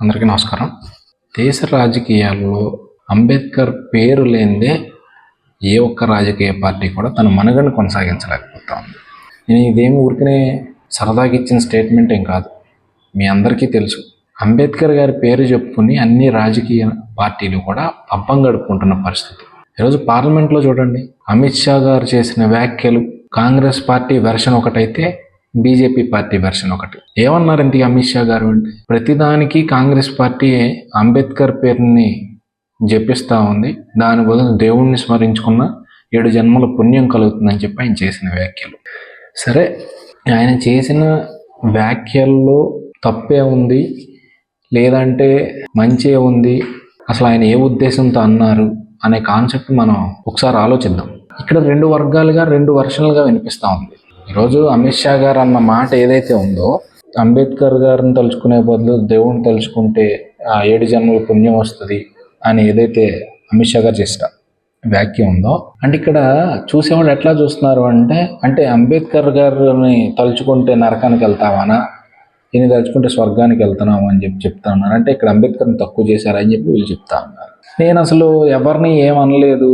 అందరికీ నమస్కారం. దేశ రాజకీయాల్లో అంబేద్కర్ పేరు లేనిదే ఏ ఒక్క రాజకీయ పార్టీ కూడా తన మనుగడను కొనసాగించలేకపోతా ఉంది నేను ఇదేమి ఊరికనే సరదాగా ఇచ్చిన స్టేట్మెంట్ ఏం కాదు. మీ అందరికీ తెలుసు. అంబేద్కర్ గారి పేరు చెప్పుకుని అన్ని రాజకీయ పార్టీలు కూడా పబ్బం గడుపుకుంటున్న పరిస్థితి. ఈరోజు పార్లమెంట్లో చూడండి. అమిత్ షా గారు చేసిన వ్యాఖ్యలు కాంగ్రెస్ పార్టీ వెర్షన్ ఒకటైతే బీజేపీ పార్టీ వెర్షన్ ఒకటి. ఏమన్నారు ఈ అమిత్ షా గారు? అంటే ప్రతిదానికి కాంగ్రెస్ పార్టీ అంబేద్కర్ పేరుని జపిస్తూ ఉంది. దాని బదులు దేవుణ్ణి స్మరించుకున్న ఏడు జన్మల పుణ్యం కలుగుతుందని చెప్పి ఆయన చేసిన వ్యాఖ్యలు. సరే ఆయన చేసిన వ్యాఖ్యల్లో తప్పే ఉంది. లేదంటే మంచే ఉంది. అసలు ఆయన ఏ ఉద్దేశంతో అన్నారు అనే కాన్సెప్ట్ మనం ఒకసారి ఆలోచిద్దాం. ఇక్కడ రెండు వర్గాలుగా రెండు వర్షన్లుగా వినిపిస్తూ ఉంది. ఈరోజు అమిత్ షా గారు అన్న మాట ఏదైతే ఉందో అంబేద్కర్ గారిని తలుచుకునే బదులు దేవుడిని తలుచుకుంటే ఆ ఏడు జన్మల పుణ్యం వస్తుంది అని ఏదైతే అమిత్ షా గారు చేసిన వ్యాఖ్య ఉందో అంటే ఇక్కడ చూసేవాళ్ళు ఎట్లా చూస్తున్నారు అంటే అంటే అంబేద్కర్ గారిని తలుచుకుంటే నరకానికి వెళ్తావానా? ఈయన తలుచుకుంటే స్వర్గానికి వెళ్తున్నాము అని చెప్పి చెప్తా ఉన్నారు. అంటే ఇక్కడ అంబేద్కర్ని తక్కువ చేశారని చెప్పి వీళ్ళు చెప్తా ఉన్నారు. నేను అసలు ఎవరిని ఏం అనలేదు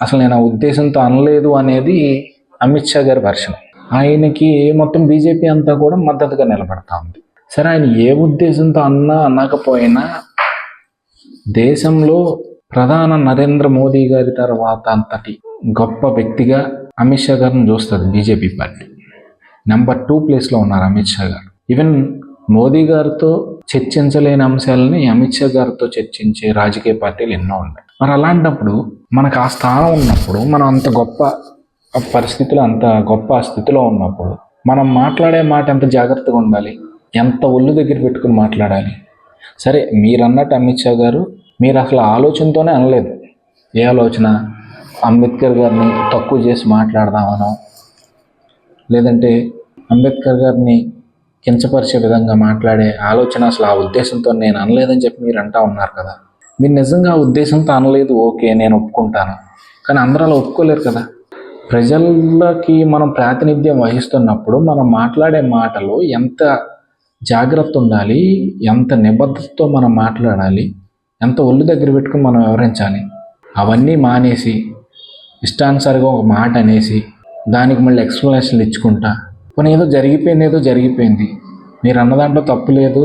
అసలు నేను ఆ ఉద్దేశంతో అనలేదు అనేది అమిత్ షా గారి వర్షం ఆయనకి మొత్తం బీజేపీ అంతా కూడా మద్దతుగా నిలబడతా ఉంది. సరే ఆయన ఏ ఉద్దేశంతో అన్నా అనకపోయినా దేశంలో ప్రధాన నరేంద్ర మోదీ గారి తర్వాత అంతటి గొప్ప వ్యక్తిగా అమిత్ షా గారిని చూస్తుంది బీజేపీ పార్టీ. నెంబర్ టూ ప్లేస్లో ఉన్నారు అమిత్ షా గారు. ఈవెన్ మోదీ గారితో చర్చించలేని అంశాలని అమిత్ షా గారితో చర్చించే రాజకీయ పార్టీలు ఎన్నో ఉన్నాయి. మరి అలాంటప్పుడు మనకు ఆ స్థానం ఉన్నప్పుడు మనం అంత గొప్ప పరిస్థితులు అంత గొప్ప స్థితిలో ఉన్నప్పుడు మనం మాట్లాడే మాట ఎంత జాగ్రత్తగా ఉండాలి? ఎంత ఒళ్ళు దగ్గర పెట్టుకుని మాట్లాడాలి? సరే మీరన్నట్టు అమిత్ షా గారు మీరు అసలు ఆలోచనతోనే అనలేదు. ఏ ఆలోచన? అంబేద్కర్ గారిని తక్కువ చేసి మాట్లాడదామనో? లేదంటే అంబేద్కర్ గారిని కించపరిచే విధంగా మాట్లాడే ఆలోచన అసలు ఆ ఉద్దేశంతో నేను అనలేదని చెప్పి మీరు అంటా ఉన్నారు కదా. మీరు నిజంగా ఆ ఉద్దేశంతో అనలేదు ఓకే నేను ఒప్పుకుంటాను. కానీ అందరూ అలా ఒప్పుకోలేరు కదా. ప్రజలకి మనం ప్రాతినిధ్యం వహిస్తున్నప్పుడు మనం మాట్లాడే మాటలు ఎంత జాగ్రత్త ఉండాలి ఎంత నిబద్ధతతో మనం మాట్లాడాలి ఎంత ఒళ్ళు దగ్గర పెట్టుకుని మనం వివరించాలి అవన్నీ మానేసి ఇష్టానుసారిగా ఒక మాట అనేసి దానికి మళ్ళీ ఎక్స్ప్లెనేషన్లు ఇచ్చుకుంటా కొన్ని ఏదో జరిగిపోయింది ఏదో జరిగిపోయింది మీరు అన్న దాంట్లో తప్పు లేదు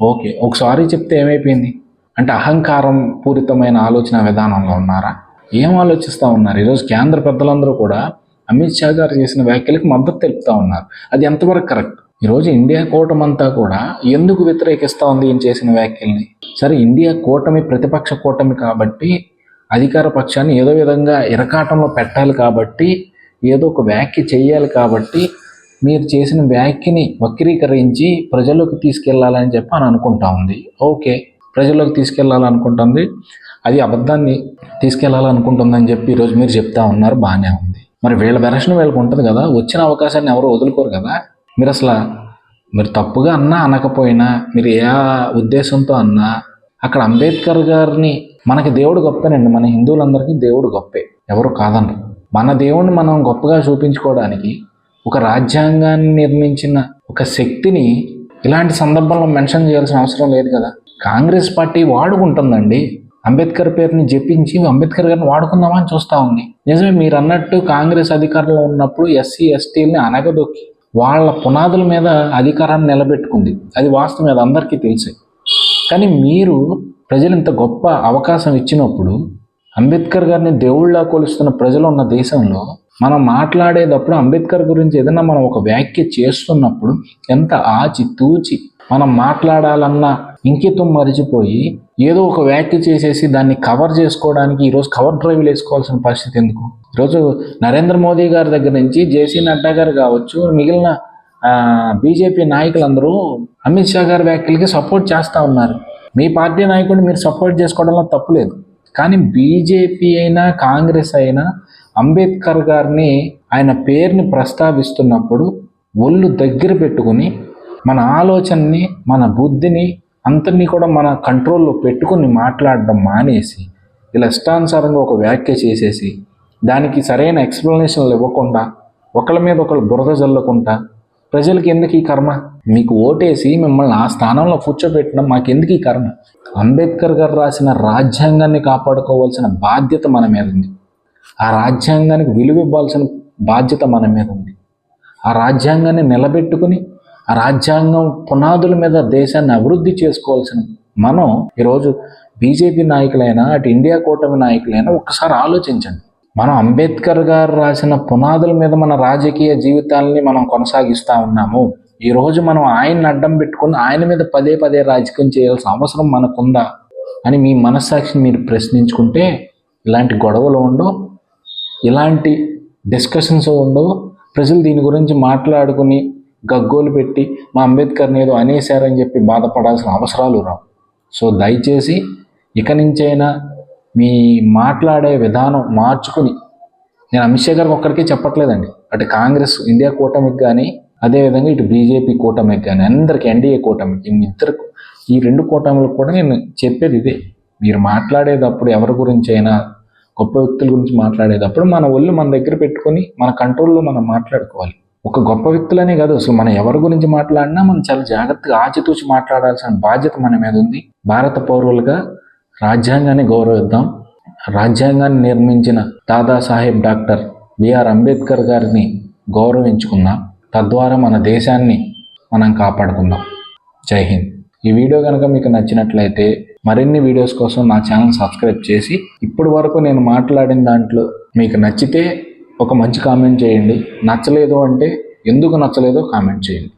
ఓకే ఒకసారి చెప్తే ఏమైపోయింది? అంటే అహంకారం పూరితమైన ఆలోచన విధానంలో ఉన్నారా? ఏం ఆలోచిస్తూ ఉన్నారు? ఈరోజు కేంద్ర పెద్దలందరూ కూడా అమిత్ షా గారు చేసిన వ్యాఖ్యలకు మద్దతు తెలుపుతూ ఉన్నారు. అది ఎంతవరకు కరెక్ట్? ఈరోజు ఇండియా కూటమి అంతా కూడా ఎందుకు వ్యతిరేకిస్తూ ఉంది ఈయన చేసిన వ్యాఖ్యల్ని? సరే ఇండియా కూటమి ప్రతిపక్ష కూటమి కాబట్టి అధికార పక్షాన్ని ఏదో విధంగా ఇరకాటంలో పెట్టాలి కాబట్టి ఏదో ఒక వ్యాఖ్య చేయాలి కాబట్టి మీరు చేసిన వ్యాఖ్యని వక్రీకరించి ప్రజల్లోకి తీసుకెళ్ళాలని చెప్పి అని అనుకుంటా ఉంది. ఓకే ప్రజల్లోకి తీసుకెళ్ళాలనుకుంటుంది. అది అబద్ధాన్ని తీసుకెళ్ళాలనుకుంటుందని చెప్పి ఈరోజు మీరు చెప్తా ఉన్నారు బాగానే ఉంది. మరి వీళ్ళ వెరషన్ వీళ్ళకి ఉంటుంది కదా వచ్చిన అవకాశాన్ని ఎవరు వదులుకోరు కదా? మీరు అసలు మీరు తప్పుగా అన్నా అనకపోయినా మీరు ఏ ఉద్దేశంతో అన్నా అక్కడ అంబేద్కర్ గారిని మనకి దేవుడు గొప్పనండి. మన హిందువులందరికీ దేవుడు గొప్పే ఎవరు కాదనరు. మన దేవుణ్ణి మనం గొప్పగా చూపించుకోవడానికి ఒక రాజ్యాంగాన్ని నిర్మించిన ఒక శక్తిని ఇలాంటి సందర్భంలో మెన్షన్ చేయాల్సిన అవసరం లేదు కదా? కాంగ్రెస్ పార్టీ వాడుకుంటుందండి. అంబేద్కర్ పేరుని జపించి అంబేద్కర్ గారిని వాడుకుందామని చూస్తూ ఉంది. నిజమే మీరు అన్నట్టు కాంగ్రెస్ అధికారంలో ఉన్నప్పుడు ఎస్సీ ఎస్టీల్ని అనగదొక్కి వాళ్ళ పునాదుల మీద అధికారాన్ని నిలబెట్టుకుంది. అది వాస్తవం అది అందరికీ తెలిసే. కానీ మీరు ప్రజలు ఇంత గొప్ప అవకాశం ఇచ్చినప్పుడు అంబేద్కర్ గారిని దేవుళ్ళ కొలుస్తున్న ప్రజలు ఉన్న దేశంలో మనం మాట్లాడేటప్పుడు అంబేద్కర్ గురించి ఏదైనా మనం ఒక వ్యాఖ్య చేస్తున్నప్పుడు ఎంత ఆచి తూచి మనం మాట్లాడాలన్న ఇంకితం మరిచిపోయి ఏదో ఒక వ్యాఖ్య చేసేసి దాన్ని కవర్ చేసుకోవడానికి ఈరోజు కవర్ డ్రైవ్లు వేసుకోవాల్సిన పరిస్థితి ఎందుకు? ఈరోజు నరేంద్ర మోదీ గారి దగ్గర నుంచి జేసీ నడ్డా గారు కావచ్చు మిగిలిన బీజేపీ నాయకులందరూ అమిత్ షా గారి వ్యాఖ్యలకి సపోర్ట్ చేస్తూ ఉన్నారు. మీ పార్టీ నాయకుడిని మీరు సపోర్ట్ చేసుకోవడంలో తప్పులేదు కానీ బీజేపీ అయినా కాంగ్రెస్ అయినా అంబేద్కర్ గారిని ఆయన పేరుని ప్రస్తావిస్తున్నప్పుడు ఒళ్ళు దగ్గర పెట్టుకుని మన ఆలోచనని మన బుద్ధిని అంతని కూడా మన కంట్రోల్లో పెట్టుకుని మాట్లాడడం మానేసి ఇలా ఇష్టానుసారంగా ఒక వ్యాఖ్య చేసేసి దానికి సరైన ఎక్స్ప్లెనేషన్లు ఇవ్వకుండా ఒకళ్ళ మీద ఒకళ్ళు బురద జల్లకుండా ప్రజలకి ఎందుకు ఈ కర్మ? మీకు ఓటేసి మిమ్మల్ని ఆ స్థానంలో కూర్చోబెట్టడం మాకెందుకు ఈ కర్మ? అంబేద్కర్ గారు రాసిన రాజ్యాంగాన్ని కాపాడుకోవాల్సిన బాధ్యత మన మీద ఉంది. ఆ రాజ్యాంగానికి విలువ ఇవ్వాల్సిన బాధ్యత మన మీద ఉంది. ఆ రాజ్యాంగాన్ని నిలబెట్టుకుని ఆ రాజ్యాంగం పునాదుల మీద దేశాన్ని అభివృద్ధి చేసుకోవాల్సిన మనం ఈరోజు బీజేపీ నాయకులైనా అటు ఇండియా కూటమి నాయకులైనా ఒక్కసారి ఆలోచించండి. మనం అంబేద్కర్ గారు రాసిన పునాదుల మీద మన రాజకీయ జీవితాలని మనం కొనసాగిస్తూ ఉన్నాము. ఈరోజు మనం ఆయన్ని అడ్డం పెట్టుకుని ఆయన మీద పదే పదే రాజకీయం చేయాల్సిన అవసరం మనకుందా అని మీ మనస్సాక్షిని మీరు ప్రశ్నించుకుంటే ఇలాంటి గొడవలు ఉండవు ఇలాంటి డిస్కషన్స్ ఉండవు. ప్రజలు దీని గురించి మాట్లాడుకుని గగ్గోలు పెట్టి మా అంబేద్కర్ని ఏదో అనేశారని చెప్పి బాధపడాల్సిన అవసరాలు రావు. సో దయచేసి ఇక నుంచైనా మీ మాట్లాడే విధానం మార్చుకుని నేను అమిత్ షా గారికి ఒక్కడికే చెప్పట్లేదండి. అటు కాంగ్రెస్ ఇండియా కూటమికి కానీ అదేవిధంగా ఇటు బీజేపీ కూటమికి కానీ అందరికి ఎన్డీఏ కూటమికి మీ ఇద్దరు ఈ రెండు కూటమిలకు కూడా నేను చెప్పేది ఇదే. మీరు మాట్లాడేటప్పుడు ఎవరి గురించి అయినా గొప్ప వ్యక్తుల గురించి మాట్లాడేటప్పుడు మన ఒళ్ళు మన దగ్గర పెట్టుకొని మన కంట్రోల్లో మనం మాట్లాడుకోవాలి. ఒక గొప్ప వ్యక్తులనే కాదు. అసలు మనం ఎవరి గురించి మాట్లాడినా మనం చాలా జాగ్రత్తగా ఆచితూచి మాట్లాడాల్సిన బాధ్యత మన మీద ఉంది. భారత పౌరులుగా రాజ్యాంగాన్ని గౌరవిద్దాం. రాజ్యాంగాన్ని నిర్మించిన దాదాసాహెబ్ డాక్టర్ బిఆర్ అంబేద్కర్ గారిని గౌరవించుకుందాం. తద్వారా మన దేశాన్ని మనం కాపాడుకుందాం. జై హింద్. ఈ వీడియో కనుక మీకు నచ్చినట్లయితే మరిన్ని వీడియోస్ కోసం నా ఛానల్ సబ్స్క్రైబ్ చేసి ఇప్పటి వరకు నేను మాట్లాడిన దాంట్లో మీకు నచ్చితే ఒక మంచి కామెంట్ చేయండి. నచ్చలేదు అంటే ఎందుకు నచ్చలేదో కామెంట్ చేయండి.